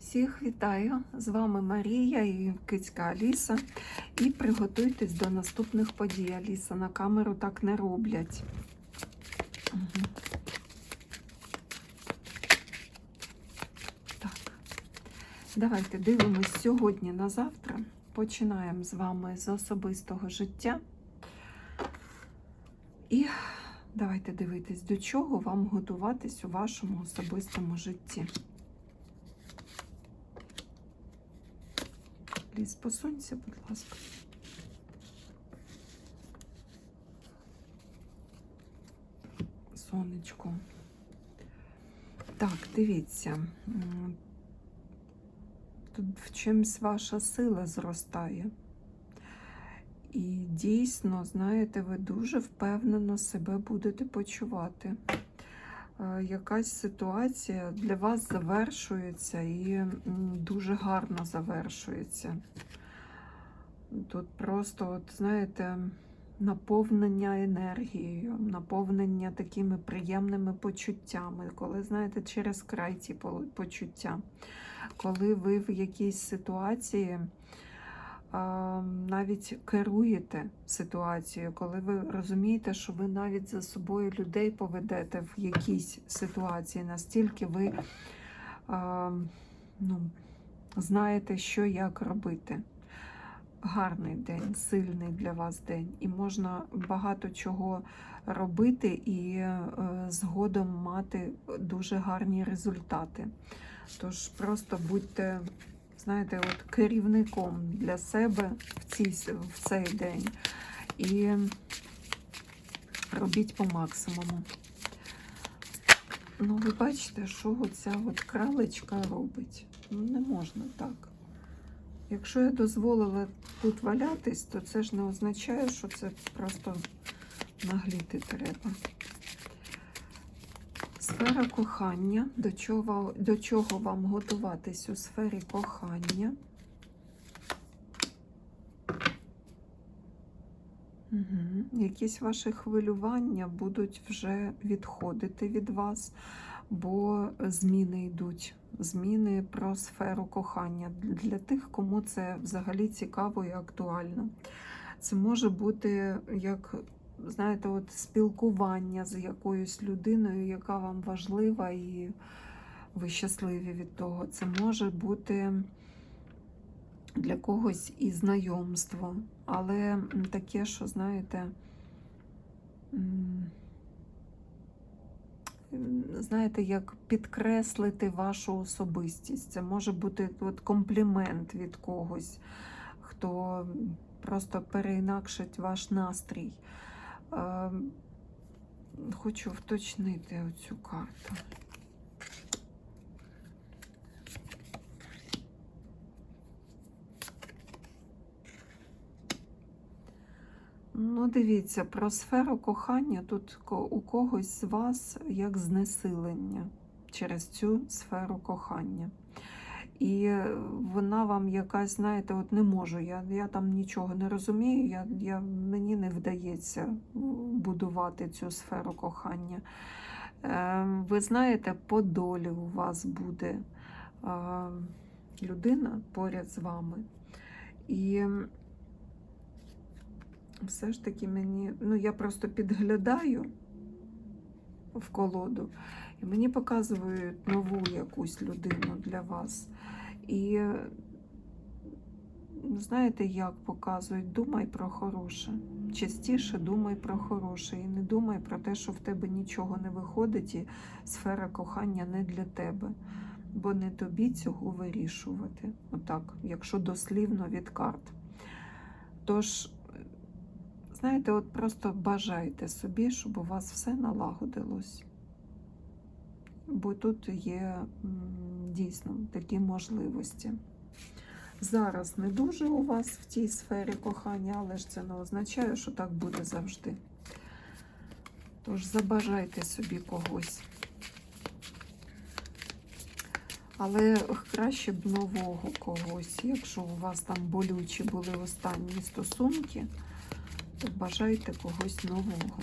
Всіх вітаю! З вами Марія і Кицька Аліса. І приготуйтесь до наступних подій. Аліса на камеру так не роблять. Мгм. Так, давайте дивимось сьогодні на завтра. Починаємо з вами з особистого життя. І давайте дивитись, до чого вам готуватись у вашому особистому житті. Ліс, посунься, будь ласка. Сонечко. Так, дивіться. Тут в чимсь ваша сила зростає. І дійсно, знаєте, ви дуже впевнено себе будете почувати. Е, Якась ситуація для вас завершується і дуже гарно завершується. Тут просто, от, знаєте, наповнення енергією, наповнення такими приємними почуттями, коли, знаєте, через край ці почуття, коли ви в якійсь ситуації навіть керуєте ситуацією, коли ви розумієте, що ви навіть за собою людей поведете в якійсь ситуації, настільки ви ну, знаєте, що як робити. Гарний день, сильний для вас день, і можна багато чого робити і е, згодом мати дуже гарні результати. Тож просто будьте, знаєте, от керівником для себе в, цій, в цей день і робіть по максимуму. Ну, ви бачите, що оця от кралечка робить. Ну, не можна так. Якщо я дозволила тут валятись, то це ж не означає, що це просто нагліти треба. Сфера кохання. До чого, до чого вам готуватись у сфері кохання? Угу. Якісь ваші хвилювання будуть вже відходити від вас, бо зміни йдуть. Зміни про сферу кохання для тих, кому це взагалі цікаво і актуально. Це може бути як, знаєте, от спілкування з якоюсь людиною, яка вам важлива, і ви щасливі від того. Це може бути для когось і знайомство, але таке, що, знаєте, знаєте, як підкреслити вашу особистість. Це може бути от комплімент від когось, хто просто переінакшить ваш настрій. Е, Хочу вточнити оцю карту. Ну, дивіться, про сферу кохання тут у когось з вас як знесилення через цю сферу кохання. І е, вона вам якась, знаєте, от не можу, я, я там нічого не розумію, я, я, мені не вдається будувати цю сферу кохання. Е, ви знаєте, по долі у вас буде е, людина поряд з вами. І все ж таки мені, ну я просто підглядаю в колоду, і мені показують нову якусь людину для вас. І е, знаєте, як показують, думай про хороше. Частіше думай про хороше і не думай про те, що в тебе нічого не виходить, і сфера кохання не для тебе. Бо не тобі цього вирішувати. Отак, якщо дослівно від карт. Тож, знаєте, от просто бажайте собі, щоб у вас все налагодилось. Бо тут є дійсно такі можливості. Зараз не дуже у вас в тій сфері кохання, але ж це не означає, що так буде завжди. Тож забажайте собі когось. Але краще б нового когось. Якщо у вас там болючі були останні стосунки, то бажайте когось нового.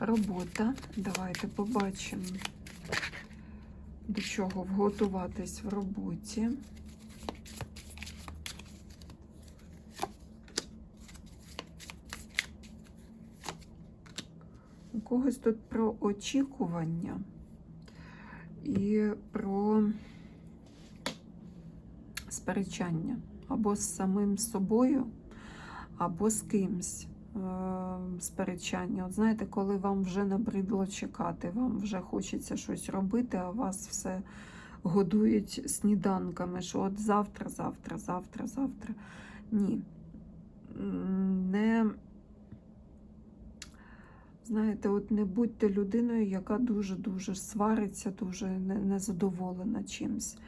Робота. Давайте побачимо. До чого? Вготуватись в роботі. У когось тут про очікування і про сперечання. Або з самим собою, або з кимсь сперечання. От знаєте, коли вам вже набридло чекати, вам вже хочеться щось робити, а вас все годують сніданками, що от завтра, завтра, завтра, завтра. Ні. Не, знаєте, от не будьте людиною, яка дуже-дуже свариться, дуже не- незадоволена чимсь.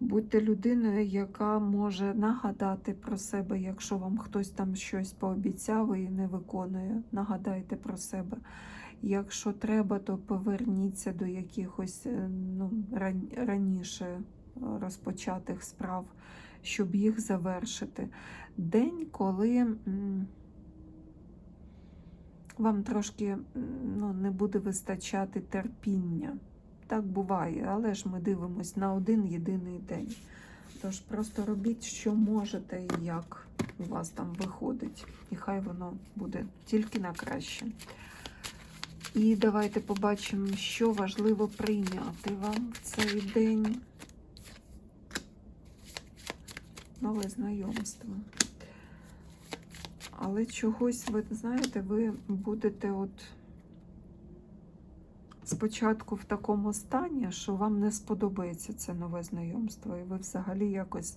Будьте людиною, яка може нагадати про себе, якщо вам хтось там щось пообіцяв і не виконує. Нагадайте про себе. Якщо треба, то поверніться до якихось е, ну, раніше е, розпочатих справ, щоб їх завершити. День, коли вам трошки ну, не буде вистачати терпіння. Так буває, але ж ми дивимось на один єдиний день. Тож просто робіть, що можете і як у вас там виходить. І хай воно буде тільки на краще. І давайте побачимо, що важливо прийняти вам в цей день. Нове знайомство. Але чогось, ви знаєте, ви будете от спочатку в такому стані, що вам не сподобається це нове знайомство, і ви взагалі якось,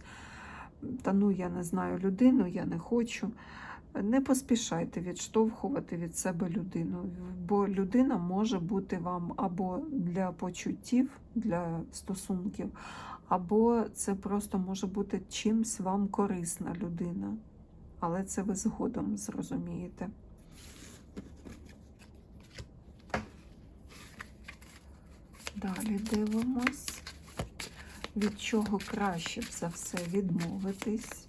та ну я не знаю людину, я не хочу. Не поспішайте відштовхувати від себе людину, бо людина може бути вам або для почуттів, для стосунків, або це просто може бути чимсь вам корисна людина. Але це ви згодом зрозумієте. Далі дивимось, від чого краще б за все відмовитись.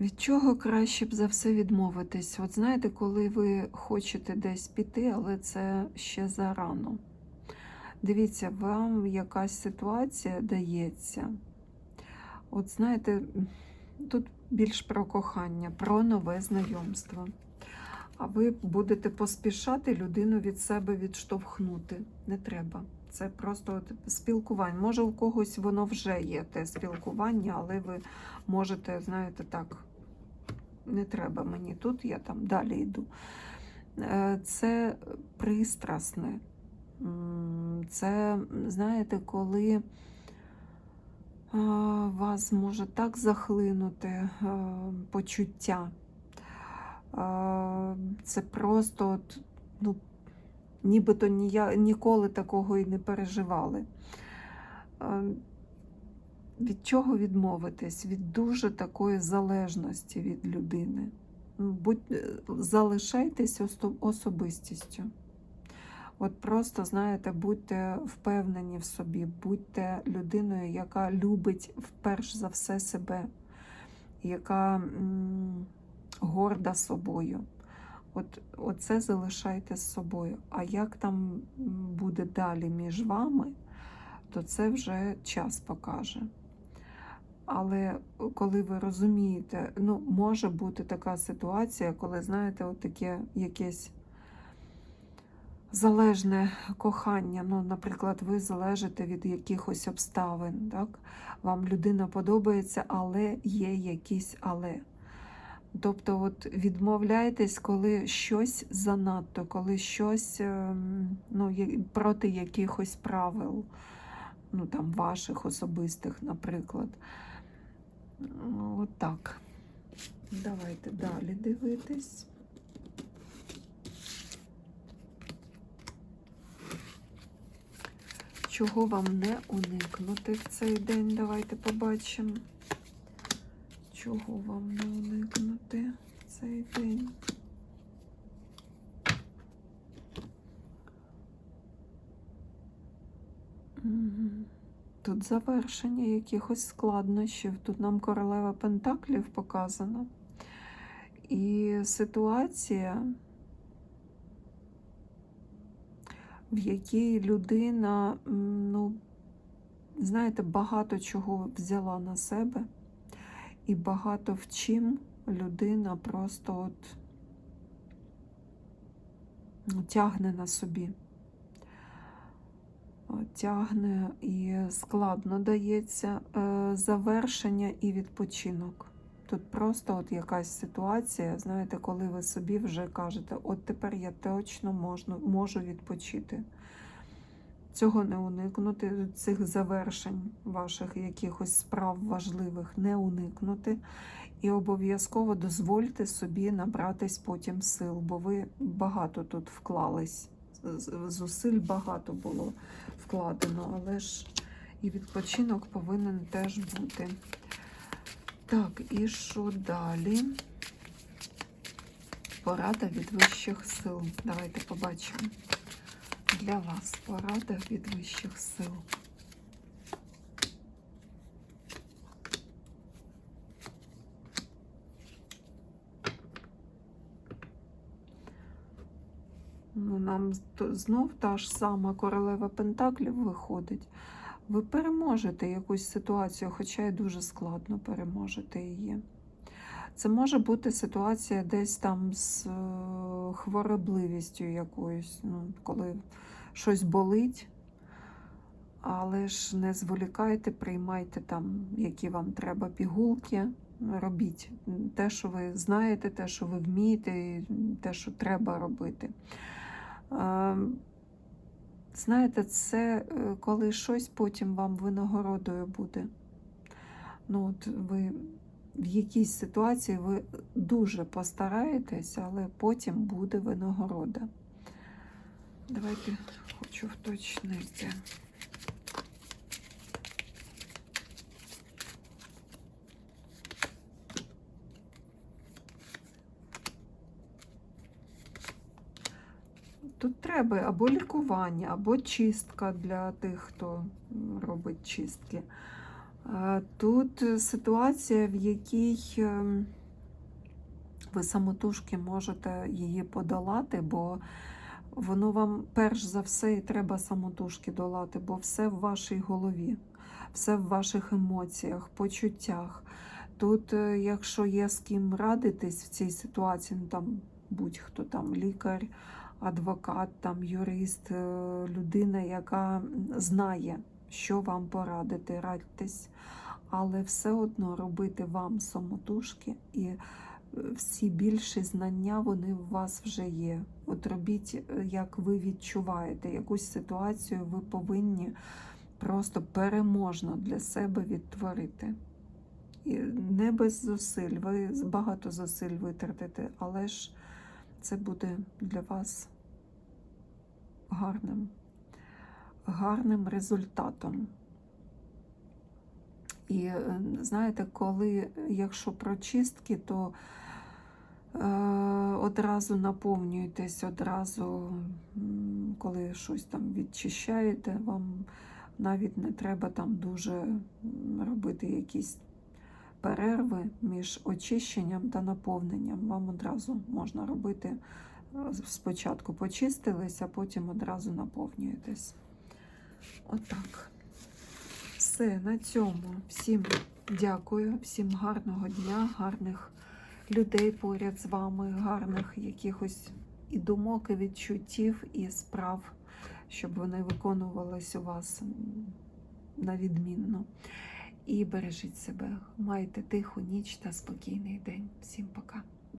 Від чого краще б за все відмовитись? От знаєте, коли ви хочете десь піти, але це ще зарано. Дивіться, вам якась ситуація дається. От знаєте, тут більш про кохання, про нове знайомство. А ви будете поспішати людину від себе відштовхнути. Не треба. Це просто от спілкування. Може, у когось воно вже є те спілкування, але ви можете, знаєте, так, не треба мені тут, я там далі йду. Е, Це пристрасне. Це, знаєте, коли вас може так захлинути почуття. Це просто, ну, нібито нія, ніколи такого і не переживали. Від чого відмовитись? Від дуже такої залежності від людини. Будь, е, залишайтесь особистістю. От просто, знаєте, будьте впевнені в собі, будьте людиною, яка любить вперш за все себе, яка м, горда собою. От, Оце залишайте з собою. А як там буде далі між вами, то це вже час покаже. Але коли ви розумієте, ну, може бути така ситуація, коли, знаєте, от таке якесь залежне кохання. Ну, наприклад, ви залежите від якихось обставин. Так? Вам людина подобається, але є якісь але. Тобто, от відмовляйтесь, коли щось занадто, коли щось ем, ну, проти якихось правил, ну там ваших особистих, наприклад. Ну, От. Давайте далі дивитись. Чого вам не уникнути в цей день? Давайте побачимо. Чого вам не уникнути в цей день? Тут завершення якихось складнощів. Тут нам королева Пентаклів показана. І ситуація, в якій людина, ну, знаєте, багато чого взяла на себе, і багато в чим людина просто от ну, тягне на собі. Тягне і складно дається е, завершення і відпочинок. Тут просто от якась ситуація, знаєте, коли ви собі вже кажете, от тепер я точно можну, можу відпочити. Цього не уникнути, цих завершень ваших якихось справ важливих не уникнути. І обов'язково дозвольте собі набратись потім сил, бо ви багато тут вклались. Зусиль багато було вкладено, але ж і відпочинок повинен теж бути. Так, і що далі? Порада від вищих сил. Давайте побачимо. Для вас порада від вищих сил. Ну, нам знов та ж сама королева Пентаклів виходить. Ви переможете якусь ситуацію, хоча й дуже складно переможете її. Це може бути ситуація десь там з е, хворобливістю якоюсь, ну, коли щось болить, але ж не зволікайте, приймайте там, які вам треба пігулки, робіть те, що ви знаєте, те, що ви вмієте, те, що треба робити. Знаєте, це е, коли щось потім вам винагородою буде. Ну, от ви в якійсь ситуації ви дуже постараєтесь, але потім буде винагорода. Давайте хочу вточнити. Тут треба або лікування, або чистка для тих, хто робить чистки. Тут ситуація, в якій ем, ви самотужки можете її подолати, бо воно вам перш за все і треба самотужки долати, бо все в вашій голові, все в ваших емоціях, почуттях. Тут, е, якщо є з ким радитись в цій ситуації, ну там будь-хто там лікар, адвокат, там юрист, е, людина, яка знає, що вам порадити, радьтесь, але все одно робити вам самотужки і е, всі більші знання вони у вас вже є. От робіть, е, як ви відчуваєте, якусь ситуацію ви повинні просто переможно для себе відтворити. І не без зусиль, ви багато зусиль витратите, але ж це буде для вас гарним, гарним результатом. І е, знаєте, коли, якщо про чистки, то е, одразу наповнюєтесь, одразу, коли щось там відчищаєте, вам навіть не треба там дуже робити якісь перерви між очищенням та наповненням. Вам одразу можна робити. е, Спочатку почистились, а потім одразу наповнюєтесь. Отак. Все, на цьому. Всім дякую, всім гарного дня, гарних людей поряд з вами, гарних якихось і думок, і відчуттів, і справ, щоб вони виконувались у вас м, на відмінно. І бережіть себе, майте тиху ніч та спокійний день. Всім пока.